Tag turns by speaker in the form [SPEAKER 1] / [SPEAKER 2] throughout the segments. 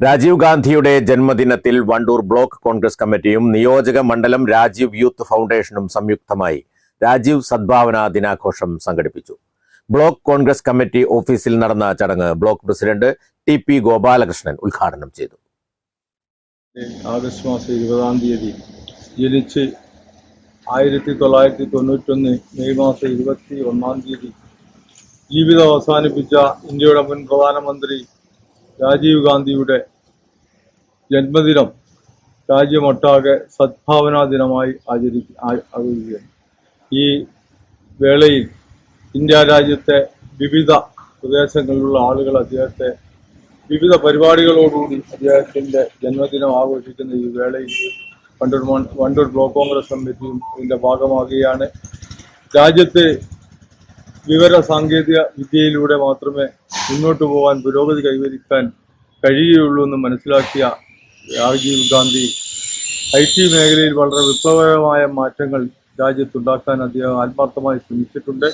[SPEAKER 1] Rajiv ഗാന്ധിയുടെ ജന്മദിനത്തിൽ Wandoor block Congress കമ്മിറ്റിയും നിയോജക മണ്ഡലം രാജീവ് യൂത്ത് ഫൗണ്ടേഷനും സംയുക്തമായി രാജീവ് സദ്ഭാവന ദിനാഘോഷം സംഘടിപ്പിച്ചു. ബ്ലോക്ക് കോൺഗ്രസ് കമ്മിറ്റി ഓഫീസിൽ നടന്ന ചടങ്ങ് block president T P Gopalakrishnan ഉദ്ഘാടനം ചെയ്തു.
[SPEAKER 2] ആഗസ്റ്റ് മാസം ഇരുപതാം തീയതി ജനിച്ച് ആയിരത്തി തൊള്ളായിരത്തി തൊണ്ണൂറ്റൊന്ന് മെയ് മാസം ഇരുപത്തി ഒന്നാം തീയതി ജീവിതം അവസാനിപ്പിച്ച ഇന്ത്യയുടെ മുൻ പ്രധാനമന്ത്രി രാജീവ് ഗാന്ധിയുടെ ജന്മദിനം രാജ്യമൊട്ടാകെ സദ്ഭാവനാ ദിനമായി ആചരി ഈ വേളയിൽ ഇന്ത്യ രാജ്യത്തെ വിവിധ പ്രദേശങ്ങളിലുള്ള ആളുകൾ അദ്ദേഹത്തെ വിവിധ പരിപാടികളോടുകൂടി അദ്ദേഹത്തിന്റെ ജന്മദിനം ആഘോഷിക്കുന്ന ഈ വേളയിൽ വണ്ടൂർ വണ്ടൂർ ബ്ലോക്ക് കോൺഗ്രസ് കമ്മിറ്റിയും ഇതിന്റെ ഭാഗമാകുകയാണ്. രാജ്യത്ത് വിവര സാങ്കേതിക വിദ്യയിലൂടെ മാത്രമേ മുന്നോട്ട് പോകാൻ പുരോഗതി കൈവരിക്കാൻ കഴിയുകയുള്ളൂ എന്ന് മനസ്സിലാക്കിയ രാജീവ് ഗാന്ധി ഐ ടി മേഖലയിൽ വളരെ വിപ്ലവകരമായ മാറ്റങ്ങൾ രാജ്യത്തുണ്ടാക്കാൻ അദ്ദേഹം ആത്മാർത്ഥമായി ശ്രമിച്ചിട്ടുണ്ട്.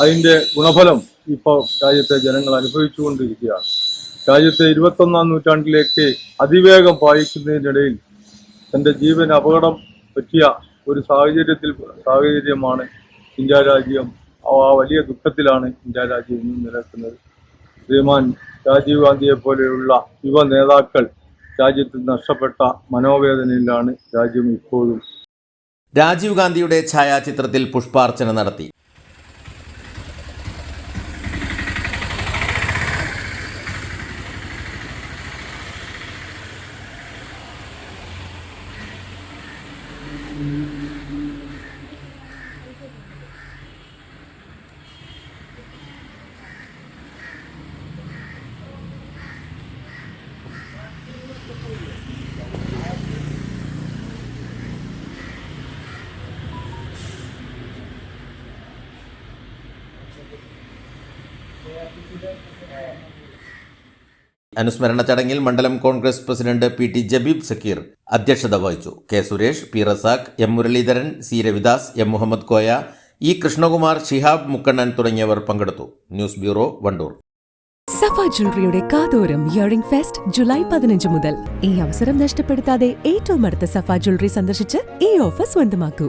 [SPEAKER 2] അതിന്റെ ഗുണഫലം ഇപ്പോൾ രാജ്യത്തെ ജനങ്ങൾ അനുഭവിച്ചുകൊണ്ടിരിക്കുകയാണ്. രാജ്യത്തെ ഇരുപത്തൊന്നാം നൂറ്റാണ്ടിലേക്ക് അതിവേഗം പായിക്കുന്നതിനിടയിൽ തന്റെ ജീവൻ അപകടം പറ്റിയ ഒരു സാഹചര്യത്തിൽ സാഹചര്യമാണ് ഇന്ത്യ രാജ്യം ആ വലിയ ദുഃഖത്തിലാണ് ഇന്ത്യ രാജ്യം ഇന്നും നിലനിൽക്കുന്നത്. ശ്രീമാൻ രാജീവ് ഗാന്ധിയെ പോലെയുള്ള യുവ നേതാക്കൾ രാജ്യത്ത് നഷ്ടപ്പെട്ട മനോവേദനയിലാണ് രാജ്യം ഇപ്പോഴും.
[SPEAKER 1] രാജീവ് ഗാന്ധിയുടെ ഛായാചിത്രത്തിൽ പുഷ്പാർച്ചന നടത്തി. അനുസ്മരണ ചടങ്ങിൽ മണ്ഡലം Congress president P T Jabeeb Zakir അധ്യക്ഷത വഹിച്ചു. K Suresh P Razak M Muraleedharan C Ravidas M Muhammad Koya E Krishnakumar Shihab Mukkannan തുടങ്ങിയവർ പങ്കെടുത്തു. News bureau Wandoor.
[SPEAKER 3] സഫ ജ്വല്ലറിയുടെ കാതോരം ഇയറിംഗ് ഫെസ്റ്റ് ജൂലൈ പതിനഞ്ച് മുതൽ. ഈ അവസരം നഷ്ടപ്പെടുത്താതെ ഏറ്റവും അടുത്ത സഫ ജ്വല്ലറി സന്ദർശിച്ച് ഈ ഓഫർ സ്വന്തമാക്കൂ.